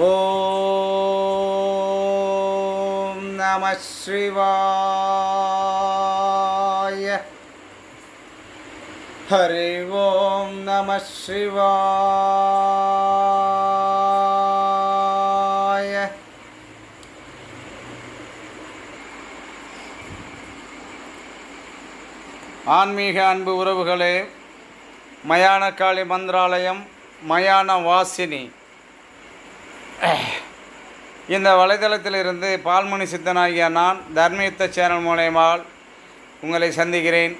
ஓம் நம சிவாய ஹரி ஓம் நம சிவாய ஆன்மீக அன்பு உறவுகளே மயான காளி மந்திராலயம் மயான வாசினி. இந்த வலைதளத்திலிருந்து பால்மணி சித்தனாகிய நான் தர்மயுத்த சேனல் மூலயமால் உங்களை சந்திக்கிறேன்.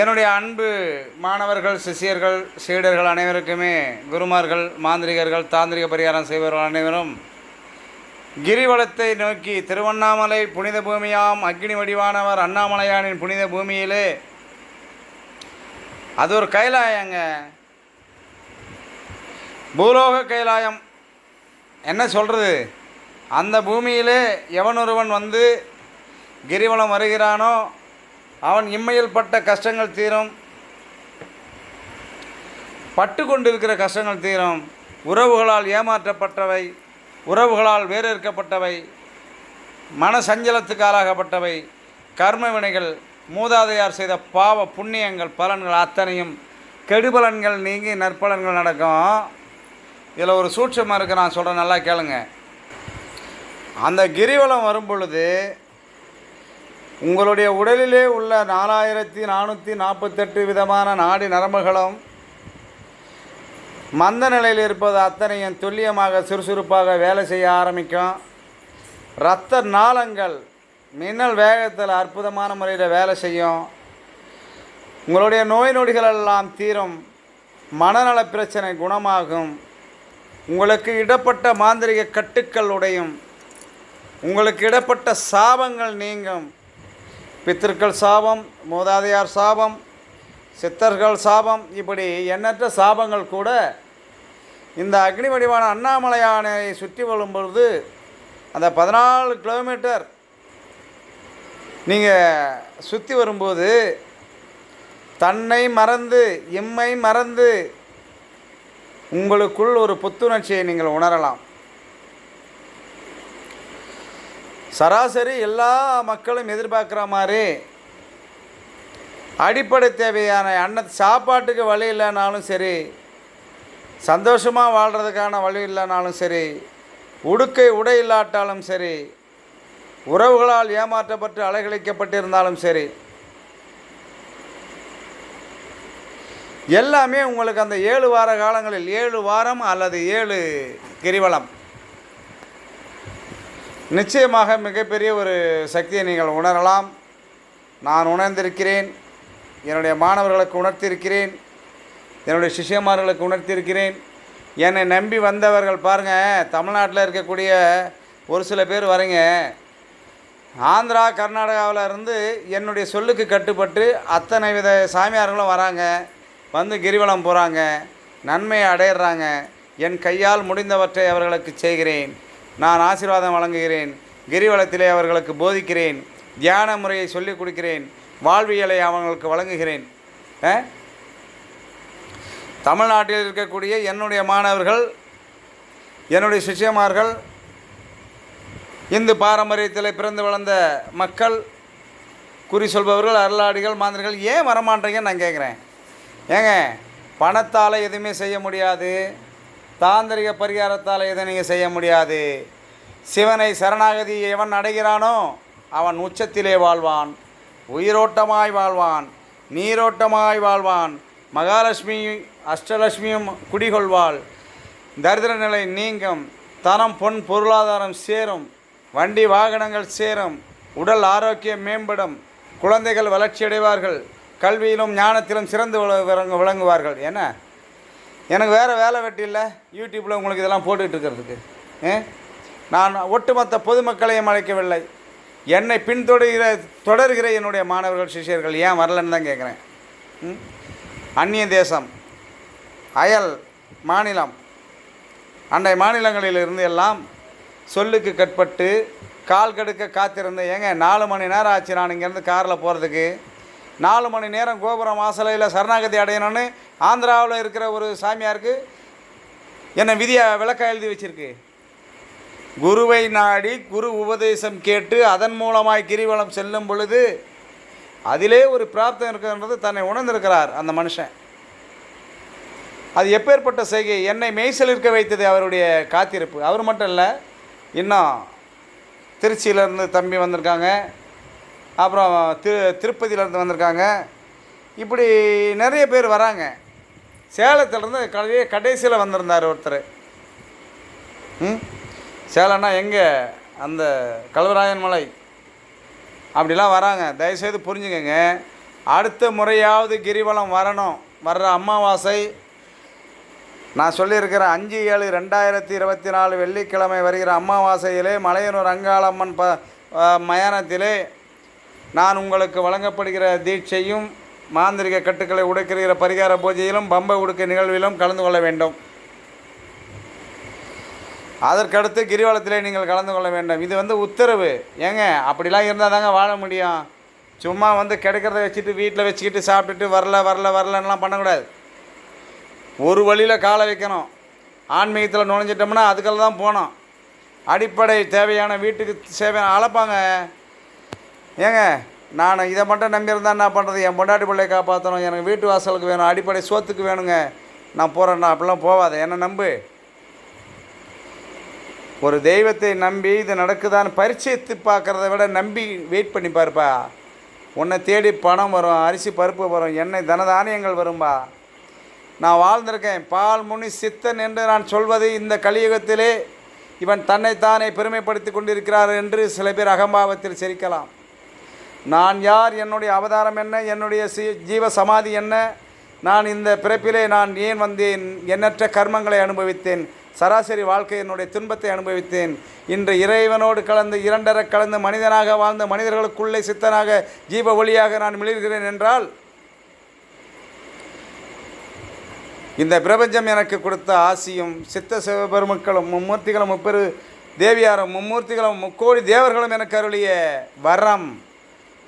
என்னுடைய அன்பு மாணவர்கள் சிஷியர்கள் சீடர்கள் அனைவருக்குமே குருமார்கள் மாந்திரிகர்கள் தாந்திரிக பரிகாரம் செய்பவர்கள் அனைவரும் கிரிவலத்தை நோக்கி திருவண்ணாமலை புனித பூமியாம் அக்னி வடிவானவர் அண்ணாமலையானின் புனித பூமியிலே. அது ஒரு கைலாயங்க. பூலோக கைலாயம். என்ன சொல்கிறது அந்த பூமியிலே எவனொருவன் வந்து கிரிவலம் வருகிறானோ அவன் இம்மையில் பட்ட கஷ்டங்கள் தீரும். பட்டு கொண்டிருக்கிற கஷ்டங்கள் தீரும். உறவுகளால் ஏமாற்றப்பட்டவை உறவுகளால் வேறறுக்கப்பட்டவை மன சஞ்சலத்துக்கு ஆளாகப்பட்டவை கர்ம வினைகள் மூதாதையார் செய்த பாவ புண்ணியங்கள் பலன்கள் அத்தனையும் கெடுபலன்கள் நீங்கி நற்பலன்கள் நடக்கும். இதில் ஒரு சூட்சமாக இருக்குது நான் சொல்கிறேன் நல்லா கேளுங்க. அந்த கிரிவலம் வரும் பொழுது உங்களுடைய உடலிலே உள்ள நாலாயிரத்தி நானூற்றி நாற்பத்தெட்டு விதமான நாடி நரம்புகளும் மந்த நிலையில் இருப்பது அத்தனையும் துல்லியமாக சுறுசுறுப்பாக வேலை செய்ய ஆரம்பிக்கும். இரத்த நாளங்கள் மின்னல் வேகத்தில் அற்புதமான முறையில் வேலை செய்யும். உங்களுடைய நோய் நொடிகள் எல்லாம் தீரும். மனநல பிரச்சனை குணமாகும். உங்களுக்கு இடப்பட்ட மாந்திரிக கட்டுக்கள் உடையும். உங்களுக்கு இடப்பட்ட சாபங்கள் நீங்கும். பித்திருக்கள் சாபம் மூதாதையார் சாபம் சித்தர்கள் சாபம் இப்படி எண்ணற்ற சாபங்கள் கூட இந்த அக்னி வடிவான அண்ணாமலையானை சுற்றி வரும்பொழுது அந்த பதினாலு கிலோமீட்டர் நீங்கள் சுற்றி வரும்போது தன்னை மறந்து எம்மை மறந்து உங்களுக்குள் ஒரு புத்துணர்ச்சியை நீங்கள் உணரலாம். சராசரி எல்லா மக்களும் எதிர்பார்க்குற மாதிரி அடிப்படை தேவையான அன்ன சாப்பாட்டுக்கு வழி இல்லைனாலும் சரி சந்தோஷமாக வாழ்கிறதுக்கான வழி இல்லைனாலும் சரி உடுக்கை உடை இல்லாட்டாலும் சரி உறவுகளால் ஏமாற்றப்பட்டு அலைகழிக்கப்பட்டிருந்தாலும் சரி எல்லாமே உங்களுக்கு அந்த ஏழு வார காலங்களில் ஏழு வாரம் அல்லது ஏழு கிரிவலம். நிச்சயமாக மிகப்பெரிய ஒரு சக்தியை நீங்கள் உணரலாம். நான் உணர்ந்திருக்கிறேன். என்னுடைய மாணவர்களுக்கு உணர்த்தியிருக்கிறேன் என்னுடைய சிஷியமார்களுக்கு உணர்த்தியிருக்கிறேன் என்னை நம்பி வந்தவர்கள் பாருங்கள் தமிழ்நாட்டில் இருக்கக்கூடிய ஒரு சில பேர் வரீங்க. ஆந்திரா கர்நாடகாவில் இருந்து என்னுடைய சொல்லுக்கு கட்டுப்பட்டு அத்தனை வித சாமியார்களும் வராங்க. வந்து கிரிவலம் போகிறாங்க நன்மையை அடையிறாங்க. என் கையால் முடிந்தவற்றை அவர்களுக்கு செய்கிறேன். நான் ஆசீர்வாதம் வழங்குகிறேன். கிரிவலத்திலே அவர்களுக்கு போதிக்கிறேன். தியான முறையை சொல்லிக் கொடுக்கிறேன். வாழ்வியலை அவங்களுக்கு வழங்குகிறேன். தமிழ்நாட்டில் இருக்கக்கூடிய என்னுடைய மாணவர்கள் என்னுடைய சிஷ்யமார்கள் இந்து பாரம்பரியத்தில் பிறந்து வளர்ந்த மக்கள் குறி சொல்பவர்கள் அருளாடிகள் மாந்திரிகள் ஏன் வரமாட்டீங்கன்னு நான் கேட்குறேன். ஏங்க பணத்தால் எதுவுமே செய்ய முடியாது. தாந்திரிக பரிகாரத்தால் எதுவும் நீங்கள் செய்ய முடியாது. சிவனை சரணாகதி எவன் அடைகிறானோ அவன் உச்சத்திலே வாழ்வான். உயிரோட்டமாய் வாழ்வான். நீரோட்டமாய் வாழ்வான். மகாலட்சுமி அஷ்டலட்சுமியும் குடிகொள்வாள். தரித்திர நிலை நீங்கும். தனம் பொன் பொருளாதாரம் சேரும். வண்டி வாகனங்கள் சேரும். உடல் ஆரோக்கியம் மேம்படும். குழந்தைகள் வளர்ச்சியடைவார்கள். கல்வியிலும் ஞானத்திலும் சிறந்து விளங்க விளங்குவார்கள். என்ன? எனக்கு வேறு வேலை வெட்டி இல்லை. யூடியூப்பில் உங்களுக்கு இதெல்லாம் போட்டுக்கிட்டு இருக்கிறதுக்கு. நான் ஒட்டுமொத்த பொதுமக்களையும் அழைக்கவில்லை. என்னை பின்தொடர்கிற தொடர்கிற என்னுடைய மாணவர்கள் சிஷ்யர்கள் ஏன் வரலன்னு தான் கேட்குறேன் ம்? அந்நிய தேசம் அயல் மாநிலம். அண்டை மாநிலங்களிலிருந்து எல்லாம் சொல்லுக்கு கட்பட்டு கால் கடுக்க காத்திருந்தேன் ஏங்க நாலு மணி நேரம் ஆச்சு நான் இங்கேருந்து காரில் போகிறதுக்கு நாலு மணி நேரம் கோபுரம் வாசலையில் சரணாகதி அடையணும்னு ஆந்திராவில் இருக்கிற ஒரு சாமியாருக்கு என்னை விதியை விளக்க எழுதி வச்சிருக்கு? குருவை நாடி குரு உபதேசம் கேட்டு அதன் மூலமாய் கிரிவலம் செல்லும் பொழுது அதிலே ஒரு பிராப்தம் இருக்கிறது தன்னை உணர்ந்திருக்கிறார் அந்த மனுஷன். அது எப்பேற்பட்ட செய்கை? என்னை மெய்சல் இருக்க வைத்தது அவருடைய காத்திருப்பு. அவர் மட்டும் இல்லை இன்னும் திருச்சியிலேருந்து தம்பி வந்திருக்காங்க. அப்புறம் திரு திருப்பதியிலேருந்து வந்திருக்காங்க. இப்படி நிறைய பேர் வராங்க. சேலத்துலேருந்து கடையே கடைசியில் வந்திருந்தார் ஒருத்தர். ம்? சேலம்னா எங்கே? அந்த கல்வராயன் மலை. அப்படிலாம் வராங்க. தயவுசெய்து புரிஞ்சுக்கங்க. அடுத்த முறையாவது கிரிவலம் வரணும். வர்ற அமாவாசை. நான் சொல்லியிருக்கிறேன் அஞ்சு ஏழு ரெண்டாயிரத்தி இருபத்தி நாலு வெள்ளிக்கிழமை வருகிற அமாவாசையிலே மலையனூர் அங்காளம்மன் ப மயானத்திலே நான் உங்களுக்கு வழங்கப்படுகிற தீட்சையும் மாந்திரிக கட்டுக்களை உடைக்கிற பரிகார பூஜையிலும் பம்பை உடுக்க நிகழ்விலும் கலந்து கொள்ள வேண்டும். அதற்கடுத்து கிரிவலத்திலே நீங்கள் கலந்து கொள்ள வேண்டும். இது வந்து உத்தரவு. ஏங்க அப்படிலாம் இருந்தால் தாங்க வாழ முடியும். சும்மா வந்து கிடைக்கிறத வச்சுட்டு வீட்டில் வச்சுக்கிட்டு சாப்பிட்டுட்டு வரல வரல வரலன்னெலாம் பண்ணக்கூடாது. ஒரு வழியில் காலை வைக்கணும். ஆன்மீகத்தில் நுழைஞ்சிட்டோம்னா அதுக்கெல்லாம் தான் போனோம் அடிப்படை தேவையான வீட்டுக்கு தேவையான அளப்பாங்க ஏங்க நான் இதை மட்டும் நம்பியிருந்தா என்ன பண்ணுறது என் பொண்டாட்டி பிள்ளையை காப்பாற்றணும் எனக்கு வீட்டு வாசலுக்கு வேணும் அடிப்படை சோத்துக்கு வேணுங்க. நான் போகிறேன்னா அப்படிலாம் போவாத. என்ன நம்பு? ஒரு தெய்வத்தை நம்பி இது நடக்குதான்னு பரிச்சயத்து பார்க்குறத விட நம்பி வெயிட் பண்ணி பாருப்பா. உன்னை தேடி பணம் வரும் அரிசி பருப்பு வரும் எண்ணெய் தனதானியங்கள் வரும்பா. நான் வாழ்ந்திருக்கேன். பால் முனி சித்தன் என்று நான் சொல்வது இந்த கலியுகத்திலே இவன் தன்னைத்தானே பெருமைப்படுத்தி கொண்டிருக்கிறார் என்று சில பேர் அகம்பாவத்தில் சிரிக்கலாம். நான் யார் என்னுடைய அவதாரம் என்ன என்னுடைய சி ஜீவ சமாதி என்ன? நான் இந்த பிறப்பிலே நான் ஏன் வந்தேன்? எண்ணற்ற கர்மங்களை அனுபவித்தேன். சராசரி வாழ்க்கை என்னுடைய துன்பத்தை அனுபவித்தேன். இன்று இறைவனோடு கலந்து இரண்டரை கலந்து மனிதனாக வாழ்ந்த மனிதர்களுக்குள்ளே சித்தனாக ஜீவ ஒளியாக நான் மிளிர்கிறேன் என்றால் இந்த பிரபஞ்சம் எனக்கு கொடுத்த ஆசியும் சித்த சிவபெருமக்களும் மும்மூர்த்திகளும் முப்பெரு தேவியாரும் மும்மூர்த்திகளும் முக்கோடி தேவர்களும் எனக்கு அருளிய வரம்.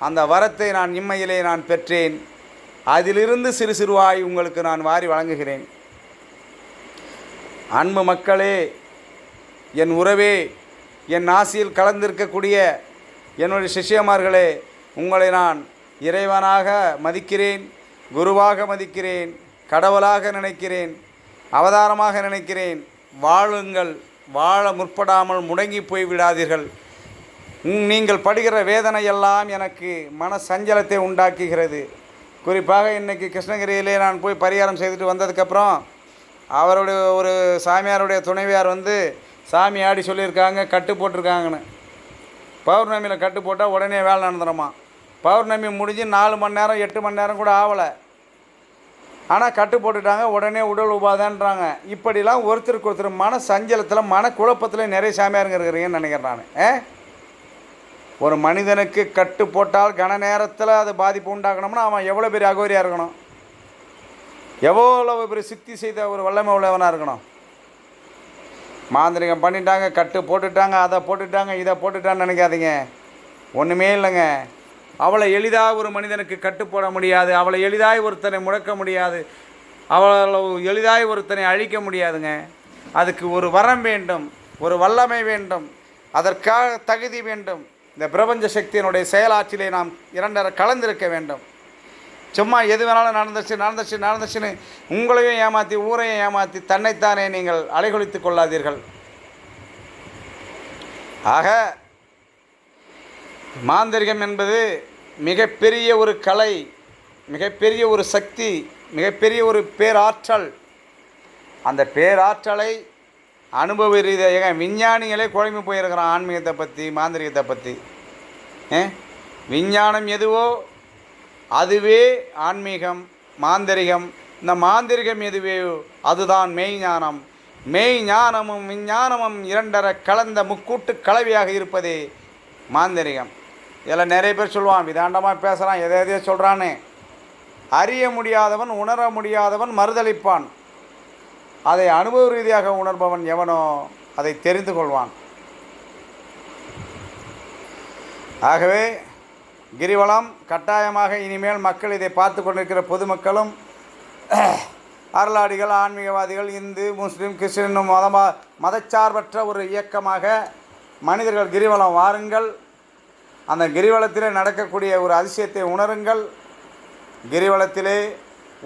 அந்த வரத்தை நான் இம்மையிலே நான் பெற்றேன். அதிலிருந்து சிறு சிறுவாய் உங்களுக்கு நான் வாரி வழங்குகிறேன். அன்பு மக்களே என் உறவே என் ஆசியில் கலந்திருக்கக்கூடிய என்னுடைய சிஷ்யமார்களே உங்களை நான் இறைவனாக மதிக்கிறேன் குருவாக மதிக்கிறேன் கடவுளாக நினைக்கிறேன் அவதாரமாக நினைக்கிறேன். வாழுங்கள் வாழ முற்படாமல் முடங்கி போய் விடாதீர்கள். நீங்கள் படுகிற வேதனையெல்லாம் எனக்கு மன சஞ்சலத்தை உண்டாக்குகிறது. குறிப்பாக இன்றைக்கி கிருஷ்ணகிரியிலே நான் போய் பரிகாரம் செய்துட்டு வந்ததுக்கப்புறம் அவருடைய ஒரு சாமியாருடைய துணைவியார் வந்து சாமி ஆடி சொல்லியிருக்காங்க கட்டு போட்டிருக்காங்கன்னு. பௌர்ணமியில் கட்டு போட்டால் உடனே வேலை நடந்துடுமா பௌர்ணமி முடிஞ்சு நாலு மணி நேரம் எட்டு மணி நேரம் கூட ஆகலை ஆனால் கட்டு போட்டுட்டாங்க உடனே உடல் உபாதான்றாங்க. இப்படிலாம் ஒருத்தருக்கு ஒருத்தர் மன சஞ்சலத்தில் மன குழப்பத்தில் நிறைய சாமியாருங்க இருக்கிறீங்கன்னு நினைக்கிறேன் நான். ஏ? ஒரு மனிதனுக்கு கட்டு போட்டால் கன நேரத்தில் அது பாதிப்பு உண்டாக்கணும்னா அவன் எவ்வளோ பெரிய அகோரியாக இருக்கணும்? எவ்வளவு பெரிய சித்தி செய்த ஒரு வல்லமை உள்ளவனாக இருக்கணும்? மாந்திரிகம் பண்ணிட்டாங்க கட்டு போட்டுட்டாங்க அதை போட்டுட்டாங்க இதை போட்டுட்டான்னு நினைக்காதீங்க. ஒன்றுமே இல்லைங்க. அவளை எளிதாக ஒரு மனிதனுக்கு கட்டு போட முடியாது. அவளை எளிதாக ஒருத்தனை முடக்க முடியாது. அவளை எளிதாக ஒருத்தனை அழிக்க முடியாதுங்க. அதுக்கு ஒரு வரம் வேண்டும் ஒரு வல்லமை வேண்டும் அதற்காக தகுதி வேண்டும். இந்த பிரபஞ்ச சக்தியினுடைய செயலாற்றிலே நாம் இரண்டரை கலந்திருக்க வேண்டும். சும்மா எது வேணாலும் நடந்துச்சு நடந்துச்சு நடந்துச்சுன்னு உங்களையும் ஏமாற்றி ஊரையும் ஏமாற்றி தன்னைத்தானே நீங்கள் அலைகொழித்துக் கொள்ளாதீர்கள். ஆக மாந்திரிகம் என்பது மிகப்பெரிய ஒரு கலை மிகப்பெரிய ஒரு சக்தி மிகப்பெரிய ஒரு பேராற்றல். அந்த பேராற்றலை அனுபவ ரீதியாக ஏங்க விஞ்ஞானிகளே குழம்பு போயிருக்கிறான் ஆன்மீகத்தை பற்றி மாந்திரிகத்தை பற்றி ஏ? விஞ்ஞானம் எதுவோ அதுவே ஆன்மீகம் மாந்திரிகம். இந்த மாந்திரிகம் எதுவே அதுதான் மெய்ஞானம் மெய் ஞானமும் விஞ்ஞானமும் இரண்டர கலந்த முக்கூட்டு கலவையாக இருப்பதே மாந்திரிகம். இதில் நிறைய பேர் சொல்லுவான் விதாண்டமாக பேசுகிறான் எதை எதையோ சொல்கிறான்னு அறிய முடியாதவன் உணர முடியாதவன் மறுதளிப்பான் அதை அனுபவ ரீதியாக உணர்பவன் எவனோ அதை தெரிந்து கொள்வான். ஆகவே கிரிவலம் கட்டாயமாக இனிமேல் மக்கள் இதை பார்த்து கொண்டிருக்கிற பொதுமக்களும் அருளாடிகள் ஆன்மீகவாதிகள் இந்து முஸ்லீம் கிறிஸ்டின் மதமா மதச்சார்பற்ற ஒரு இயக்கமாக மனிதர்கள் கிரிவலம் வாருங்கள். அந்த கிரிவலத்திலே நடக்கக்கூடிய ஒரு அதிசயத்தை உணருங்கள். கிரிவலத்திலே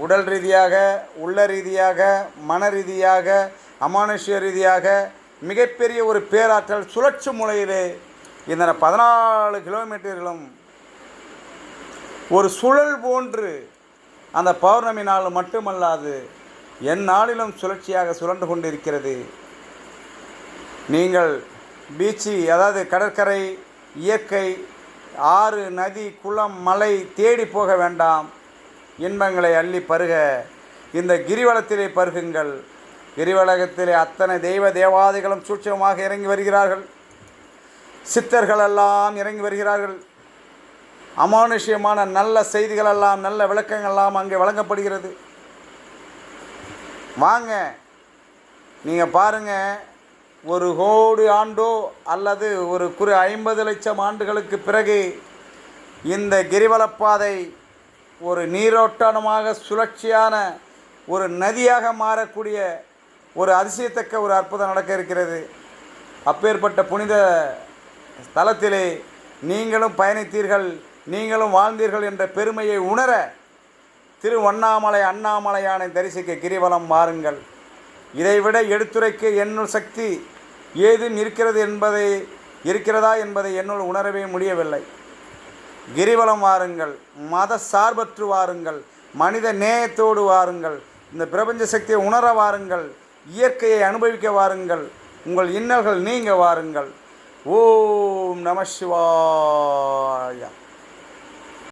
உடல் ரீதியாக உள்ள ரீதியாக மன ரீதியாக அமானுஷ்ய ரீதியாக மிகப்பெரிய ஒரு பேராற்றல் சுழற்சி முறையிலே இந்த பதினாலு கிலோமீட்டர்களும் ஒரு சுழல் போன்று அந்த பௌர்ணமி நாள் மட்டுமல்லாது என் நாளிலும் சுழற்சியாக சுழன்று கொண்டிருக்கிறது. நீங்கள் பீச்சு அதாவது கடற்கரை இயற்கை ஆறு நதி குளம் மலை தேடி போக வேண்டாம். இன்பங்களை அள்ளி பருக இந்த கிரிவலத்திலே பருகுங்கள். கிரிவலகத்திலே அத்தனை தெய்வ தேவாதிகளும் சூட்சமாக இறங்கி வருகிறார்கள். சித்தர்கள் எல்லாம் இறங்கி வருகிறார்கள். அமானுஷ்யமான நல்ல செய்திகளெல்லாம் நல்ல விளக்கங்கள் எல்லாம் அங்கே வழங்கப்படுகிறது. வாங்க நீங்கள் பாருங்கள் ஒரு கோடி ஆண்டோ அல்லது ஒரு குறி ஐம்பது லட்சம் ஆண்டுகளுக்கு பிறகு இந்த கிரிவலப்பாதை ஒரு நீரோட்டமாக சுழற்சியான ஒரு நதியாக மாறக்கூடிய ஒரு அதிசயத்தக்க ஒரு அற்புதம் நடக்க இருக்கிறது. அப்பேற்பட்ட புனித ஸ்தலத்திலே நீங்களும் பயணித்தீர்கள் நீங்களும் வாழ்ந்தீர்கள் என்ற பெருமையை உணர திருவண்ணாமலை அண்ணாமலையானை தரிசிக்க கிரிவலம் மாறுங்கள் இதைவிட எடுத்துரைக்க என்னுள் சக்தி ஏதும் இருக்கிறது என்பதை இருக்கிறதா என்பதை என்னுள் உணரவே முடியவில்லை. கிரிவலம் வாருங்கள் மத சார்பற்று வாருங்கள் மனித நேயத்தோடு வாருங்கள் இந்த பிரபஞ்ச சக்தியை உணர வாருங்கள் இயற்கையை அனுபவிக்க வாருங்கள் உங்கள் இன்னல்கள் நீங்க வாருங்கள். ஓம் நம சிவாயா.